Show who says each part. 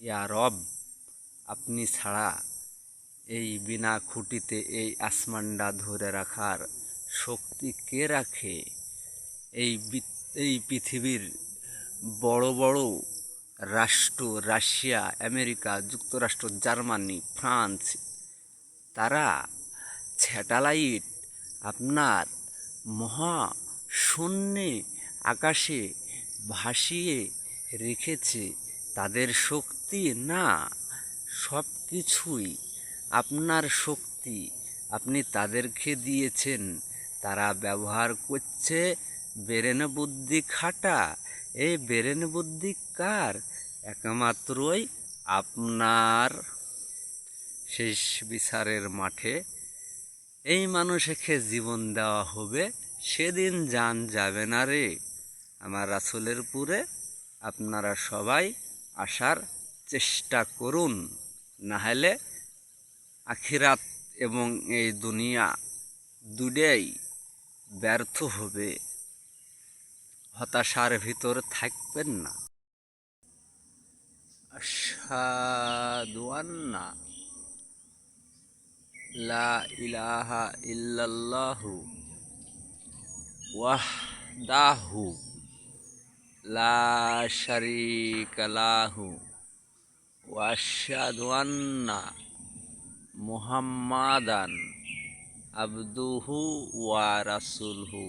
Speaker 1: ইয়া রব, আপনি ছাড়া এই বিনা খুঁটিতে এই আসমানটা ধরে রাখার শক্তি কে রাখে? এই এই পৃথিবীর বড় বড় রাষ্ট্র রাশিয়া, আমেরিকা, যুক্তরাষ্ট্র, জার্মানি, ফ্রান্স, তারা স্যাটেলাইট আপনার মহা শূন্যে আকাশে ভাসিয়ে রেখেছে। তাদের শক্তি না সব কিছুই আপনার শক্তি। আপনি তাদেরকে দিয়েছেন, তারা ব্যবহার করছে, বেরেন বুদ্ধি খাটা। এই বেরেন বুদ্ধি কার? একমাত্রই আপনার। শেষ বিচারের মাঠে এই মানুষকে জীবন দেওয়া হবে, সেদিন যান যাবে না রে। আমার রাসুলের পুরে আপনারা সবাই আসার চেষ্টা করুন। নাহলে আখিরাত এবং এই দুনিয়া দুটাই ব্যর্থ হবে। হতাশার ভিতর থাকবেন না। আশহাদু আন্না লা ইলাহা ইল্লাল্লাহু ওয়াহদাহু। লা শারীকা লাহু ওয়া আশহাদু আন্না মুহাম্মাদান আবদুহু ওয়া রাসূলহু।